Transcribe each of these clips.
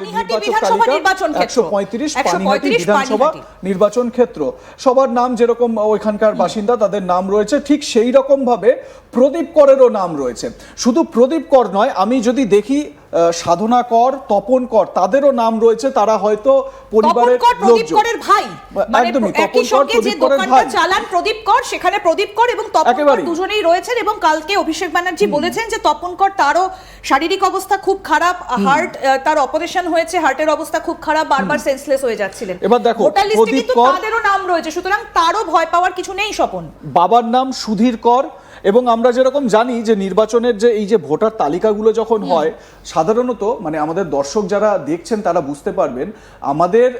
পানিহাটি বিধানসভা নির্বাচন ক্ষেত্র। 135 পানিহাটি বিধানসভা নির্বাচন ক্ষেত্র। সবার নাম যেরকম ওইখানকার বাসিন্দা তাদের নাম রয়েছে ঠিক সেই রকম ভাবে প্রদীপ করেরও নাম রয়েছে। শুধু প্রদীপ কর নয় আমি যদি দেখি সাধনা কর তপন কর তাদেরও নাম রয়েছে তারা হয়তো পরিবারের প্রদীপ করের ভাই। মানে একদমই, তপন কর প্রদীপ করের ভাই। চালান প্রদীপ কর সেখানে প্রদীপ কর এবং তপন কর দুজনেই রয়েছেন এবং কালকে অভিষেক ব্যানার্জি বলেছেন যে তপন কর তারও শারীরিক অবস্থা খুব খারাপ হার্ট তার অপারেশন হয়েছে হার্টের অবস্থা খুব খারাপ বারবার সেন্সলেস হয়ে যাচ্ছিলেন। এবার দেখো, প্রদীপ কর- তাদেরও নাম রয়েছে সুতরাং তারও ভয় পাওয়ার কিছু নেই স্বপন। বাবার নাম সুধীর কর এবং আমরা যেরকম জানি যে নির্বাচনের যে এই যে ভোটার তালিকাগুলো যখন হয় সাধারণত মানে আমাদের দর্শক যারা দেখছেন তারা বুঝতে পারবেন আমাদের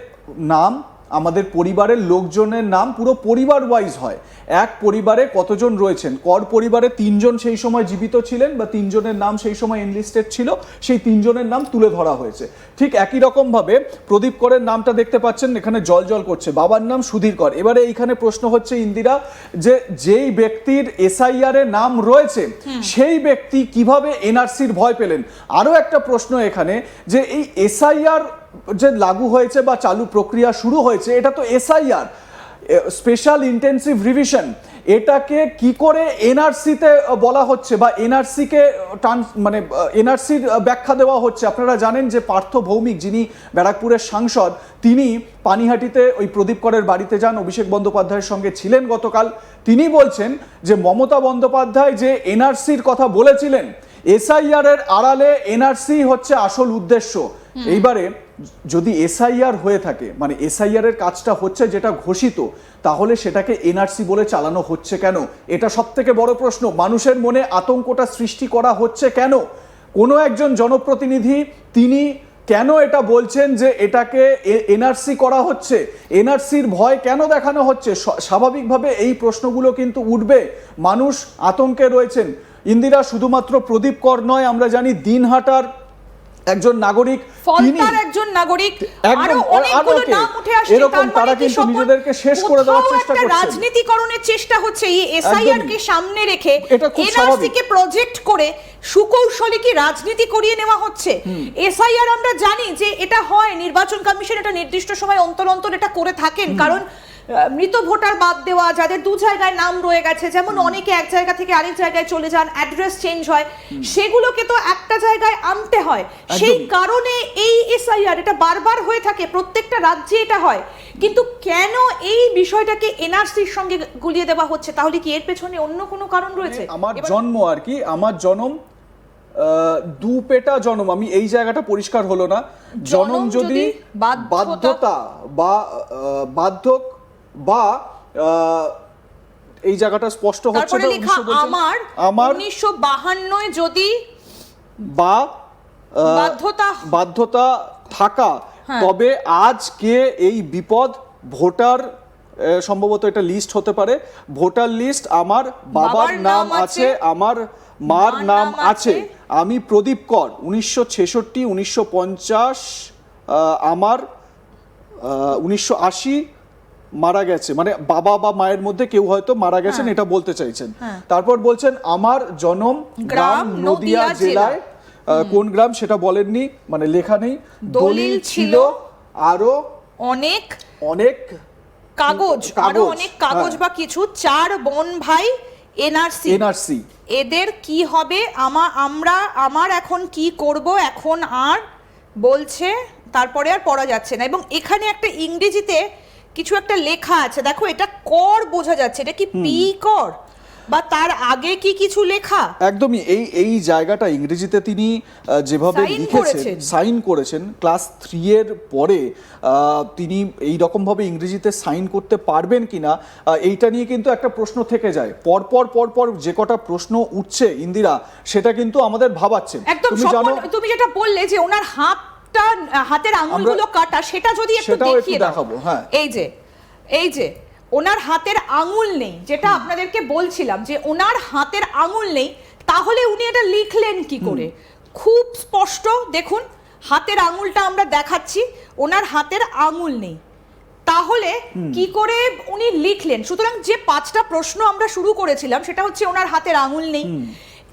নাম আমাদের পরিবারের লোকজনের নাম পুরো পরিবার ওয়াইজ হয়। এক পরিবারে কতজন রয়েছেন? কর পরিবারে তিনজন সেই সময় জীবিত ছিলেন বা তিনজনের নাম সেই সময় এনলিস্টেড ছিল সেই তিনজনের নাম তুলে ধরা হয়েছে। ঠিক একই রকম ভাবে প্রদীপ করের নামটা দেখতে পাচ্ছেন এখানে জল জল করছে। বাবার নাম সুধীর কর। এবারে এইখানে প্রশ্ন হচ্ছে ইন্দিরা যে যেই ব্যক্তির এসআইআর এর নাম রয়েছে সেই ব্যক্তি কীভাবে এনআরসির ভয় পেলেন? আরও একটা প্রশ্ন এখানে যে এই এসআইআর যে লাগু হয়েছে বা চালু প্রক্রিয়া শুরু হয়েছে এটা তো এসআইআর স্পেশাল ইন্টেন্সিভ রিভিশন এটাকে কি করে এনআরসিতে বলা হচ্ছে বা এনআরসিকে মানে এনআরসির ব্যাখ্যা দেওয়া হচ্ছে? আপনারা জানেন যে পার্থ ভৌমিক যিনি ব্যারাকপুরের সাংসদ তিনি পানিহাটিতে ওই প্রদীপ করের বাড়িতে যান। অভিষেক বন্দ্যোপাধ্যায়ের সঙ্গে ছিলেন গতকাল। তিনি বলছেন যে মমতা বন্দ্যোপাধ্যায় যে এনআরসির কথা বলেছিলেন এসআইআর এর আড়ালে এনআরসি হচ্ছে আসল উদ্দেশ্য। এইবারে যদি এসআইআর হয়ে থাকে মানে এসআইআর এর কাজটা হচ্ছে যেটা ঘোষিত, তাহলে সেটাকে এনআরসি বলে চালানো হচ্ছে কেন? এটা সব থেকে বড় প্রশ্ন। মানুষের মনে আতঙ্কটা সৃষ্টি করা হচ্ছে কেন? কোনো একজন জনপ্রতিনিধি, তিনি কেন এটা বলছেন যে এটাকে এনআরসি করা হচ্ছে? এনআরসির ভয় কেন দেখানো হচ্ছে? স্বাভাবিকভাবে এই প্রশ্নগুলো কিন্তু উঠবে। মানুষ আতঙ্কে রয়েছেন। ইন্দিরা শুধুমাত্র প্রদীপ কর নয়, আমরা জানি দিনহাটার একজন নাগরিক তিনি ফলতার একজন নাগরিক। আরও অনেকগুলো নাম উঠে আসছে এরকম তার মানে তারা কিন্তু নিজেদেরকে শেষ করে দেওয়ার চেষ্টা করছেন। রাজনীতিকরণের চেষ্টা হচ্ছে এই এসআইআর কে সামনে রেখে এনআরসি কে প্রজেক্ট করে সুকৌশলে কি রাজনীতি করিয়ে নেওয়া হচ্ছে? এসআইআর আমরা জানি যে এটা হয় নির্বাচন কমিশন এটা নির্দিষ্ট সময় অন্তর অন্তর এটা করে থাকেন। কারণ মৃত ভোটার বাদ দেওয়া যাদের দু জায়গায় নাম রয়ে গেছে যেমন অনেকে এক জায়গা থেকে আরেক জায়গায় চলে যান অ্যাড্রেস চেঞ্জ হয় সেগুলোকে তো একটা জায়গায় আনতে হয়। সেই কারণে এই এসআইআর এটা বারবার হয়ে থাকে প্রত্যেকটা রাজ্যে এটা হয়। কিন্তু কেন এই বিষয়টাকে এনআরসির সঙ্গে গুলিয়ে দেওয়া হচ্ছে? তাহলে কি এর পেছনে অন্য কোনো কারণ রয়েছে? আমার জন্ম আর কি আমার জনম দু পেটা জনম আমি এই জায়গাটা পরিষ্কার হলো না। জনম যদি বাধ্যতা- বা বাধ্যক বা এই জায়গাটা স্পষ্ট হচ্ছে না, আমার আমার যদি বা বাধ্যতা বাধ্যতা থাকা হ্যাঁ। তবে আজ কে এই বিপদ ভোটার সম্ভবত এটা লিস্ট হতে পারে ভোটার লিস্ট আমার বাবার নাম আছে আমার মার নাম আছে। আমি প্রদীপ কর উনিশশো ছেষট্টি উনিশশো পঞ্চাশ আমার উনিশশো আশি মারা গেছে। মানে বাবা বা মায়ের মধ্যে কেউ হয়তো মারা গেছেন এটা বলতে চাইছেন হ্যাঁ। তারপর বলছেন আমার জনম গ্রাম নদিয়া জেলায়। কোন গ্রাম সেটা বলেননি মানে লেখা নেই। দলিল ছিল আরও অনেক অনেক কাগজ আরও অনেক কাগজ হ্যাঁ। বা কিছু। চার বোন ভাই এনআরসি। এনআরসি। এদের কি হবে? আমা আমরা আমার এখন কি করব? এখন আর বলছে তারপরে আর পড়া যাচ্ছে না। এবং এখানে একটা ইংরেজিতে কিছু একটা লেখা আছে। দেখো এটা কর বোঝা যাচ্ছে। এটা কি পি কর? বা তার আগে কি কিছু লেখা? একদমই এই এই জায়গাটা ইংরেজিতে তিনি যেভাবে লিখেছেন সাইন করেছেন ক্লাস থ্রি এর পরে তিনি এই রকম ভাবে ইংরেজিতে সাইন করতে পারবেন কিনা এইটা নিয়ে কিন্তু একটা প্রশ্ন থেকে যায়। পরপর পরপর যে কটা প্রশ্ন উঠছে ইন্দিরা সেটা কিন্তু আমাদের ভাবাচ্ছে। একদম তুমি স্বপন, জানো তুমি যেটা বললে যে ওনার হাতটা হাতের আঙুলগুলো কাটা সেটা যদি একটু দেখিয়ে দেখাবো, হ্যাঁ। এই যে এই যে ওনার হাতের আঙুল নেই যেটা আপনাদেরকে বলছিলাম যে ওনার হাতের আঙুল নেই তাহলে উনি এটা লিখলেন কি করে? খুব স্পষ্ট দেখুন হাতের আঙুলটা আমরা দেখাচ্ছি ওনার হাতের আঙুল নেই। তাহলে কি করে উনি লিখলেন? সুতরাং যে পাঁচটা প্রশ্ন আমরা শুরু করেছিলাম সেটা হচ্ছে ওনার হাতের আঙুল নেই।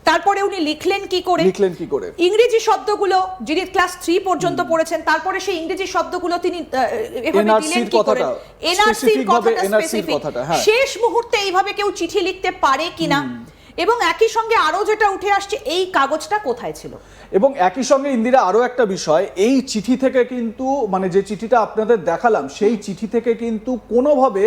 তারপরে উনি লিখলেন কি করে? লিখলেন কি করে? ইংরেজি শব্দগুলো যিনি ক্লাস থ্রি পর্যন্ত পড়েছেন তারপরে সেই ইংরেজি শব্দগুলো তিনি আহ, এভাবে NRC দিলেন কি করে? এনআরসি এনআরসির কথাটা, হ্যাঁ। শেষ মুহূর্তে এইভাবে কেউ চিঠি লিখতে পারে কিনা? এবং একই সঙ্গে আরও যেটা উঠে আসছে এই কাগজটা কোথায় ছিল এবং একই সঙ্গে ইন্দিরা আরও একটা বিষয় এই চিঠি থেকে কিন্তু মানে যে চিঠিটা আপনাদের দেখালাম সেই চিঠি থেকে কিন্তু কোনোভাবে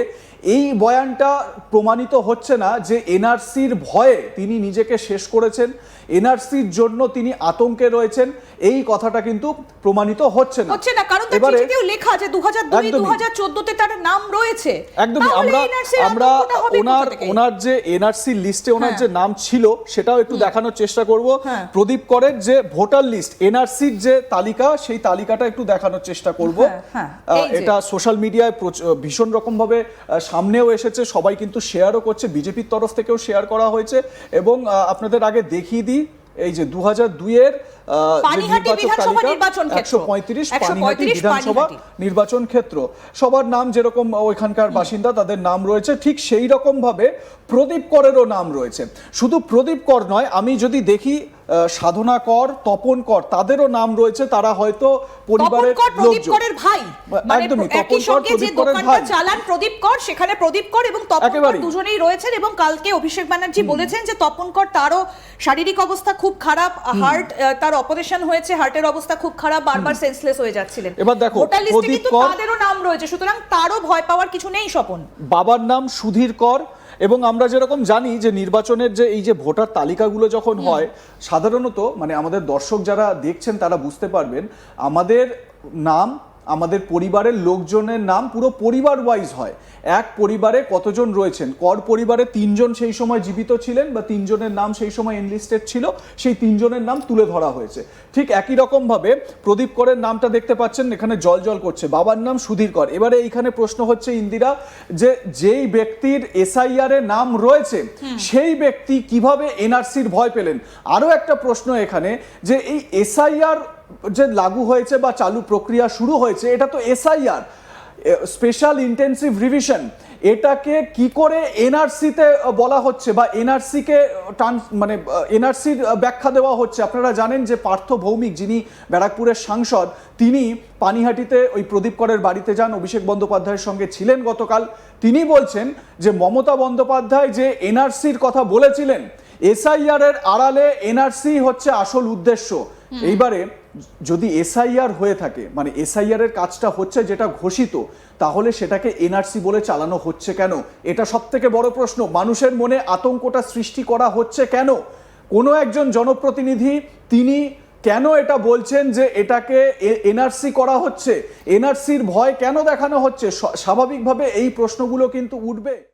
এই বয়ানটা প্রমাণিত হচ্ছে না যে এনআরসির ভয়ে তিনি নিজেকে শেষ করেছেন এনআরসির জন্য তিনি আতঙ্কে রয়েছেন এই কথাটা কিন্তু প্রমাণিত হচ্ছে না হচ্ছে না কারণ তার চিঠিতেও লেখা আছে 2002 একদমই। 2014 তে তার নাম রয়েছে একদমই আমরা আমরা ওনার ওনার যে এনআরসি লিস্টে ওনার হ্যাঁ। যে নাম ছিল সেটাও একটু দেখানোর চেষ্টা করব। হ্যাঁ। প্রদীপ করের যে ভোটার লিস্ট এনআরসির যে তালিকা সেই তালিকাটা একটু দেখানোর চেষ্টা করব। হ্যাঁ, হ্যাঁ, এটা সোশ্যাল মিডিয়ায় ভীষণ রকমভাবে সামনেও এসেছে সবাই কিন্তু শেয়ারও করছে বিজেপির তরফ থেকেও শেয়ার করা হয়েছে। এবং আপনাদের আগে দেখিয়ে দিই এই যে দু হাজার দুইয়ের। একশো পঁয়ত্রিশ পানিহাটি বিধানসভা নির্বাচন ক্ষেত্র। সবার নাম যেরকম ওইখানকার বাসিন্দা তাদের নাম রয়েছে ঠিক সেই রকম ভাবে প্রদীপ করেরও নাম রয়েছে। শুধু প্রদীপ কর নয় আমি যদি দেখি সাধনা কর তপন কর তাদেরও নাম রয়েছে তারা হয়তো পরিবারের তপন প্রদীপ করের ভাই। মানে একদমই, একই তপন কর সঙ্গে যে প্রদীপ করের দোকানটা ভাই। চালান প্রদীপ কর সেখানে প্রদীপ কর এবং তপন কর দুজনেই রয়েছেন এবং কালকে অভিষেক ব্যানার্জি বলেছেন যে তপন কর তারও শারীরিক অবস্থা খুব খারাপ হার্ট তার অপারেশন হয়েছে হার্টের অবস্থা খুব খারাপ বারবার সেন্সলেস হয়ে যাচ্ছিলেন। এবার দেখো, ভোটার লিস্টে কিন্তু তাদেরও নাম রয়েছে সুতরাং তারও ভয় পাওয়ার কিছু নেই স্বপন। বাবার নাম সুধীর কর এবং আমরা যেরকম জানি যে নির্বাচনের যে এই যে ভোটার তালিকাগুলো যখন হয় সাধারণত মানে আমাদের দর্শক যারা দেখছেন তারা বুঝতে পারবেন আমাদের নাম আমাদের পরিবারের লোকজনের নাম পুরো পরিবার ওয়াইজ হয়। এক পরিবারে কতজন রয়েছেন? কর পরিবারে তিনজন সেই সময় জীবিত ছিলেন বা তিনজনের নাম সেই সময় এনলিস্টেড ছিল সেই তিনজনের নাম তুলে ধরা হয়েছে। ঠিক একই রকম ভাবে প্রদীপ করের নামটা দেখতে পাচ্ছেন এখানে জল জল করছে। বাবার নাম সুধীর কর। এবারে এইখানে প্রশ্ন হচ্ছে ইন্দিরা যে যেই ব্যক্তির এসআইআর এ নাম রয়েছে সেই ব্যক্তি কীভাবে এনআরসির ভয় পেলেন? আরও একটা প্রশ্ন এখানে যে এই এসআইআর যে লাগু হয়েছে বা চালু প্রক্রিয়া শুরু হয়েছে এটা তো এসআইআর স্পেশাল ইন্টেন্সিভ রিভিশন এটাকে কি করে এনআরসিতে বলা হচ্ছে বা এনআরসিকে মানে এনআরসির ব্যাখ্যা দেওয়া হচ্ছে? আপনারা জানেন যে পার্থ ভৌমিক যিনি ব্যারাকপুরের সাংসদ তিনি পানিহাটিতে ওই প্রদীপ করের বাড়িতে যান। অভিষেক বন্দ্যোপাধ্যায়ের সঙ্গে ছিলেন গতকাল। তিনি বলছেন যে মমতা বন্দ্যোপাধ্যায় যে এনআরসির কথা বলেছিলেন এসআইআর এর আড়ালে এনআরসি হচ্ছে আসল উদ্দেশ্য। এইবারে যদি এসআইআর হয়ে থাকে মানে এসআইআর এর কাজটা হচ্ছে যেটা ঘোষিত, তাহলে সেটাকে এনআরসি বলে চালানো হচ্ছে কেন? এটা সব থেকে বড় প্রশ্ন। মানুষের মনে আতঙ্কটা সৃষ্টি করা হচ্ছে কেন? কোনো একজন জনপ্রতিনিধি, তিনি কেন এটা বলছেন যে এটাকে এনআরসি করা হচ্ছে? এনআরসির ভয় কেন দেখানো হচ্ছে? স্বাভাবিকভাবে এই প্রশ্নগুলো কিন্তু উঠবে।